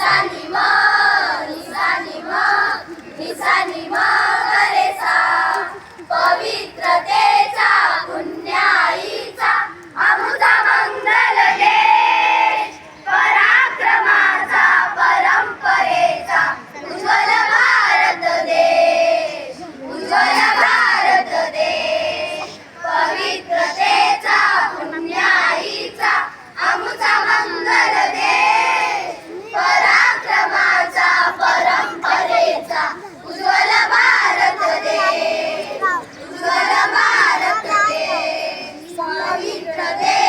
निसानी मग निसानी मग निसानी मग பவித்ரதே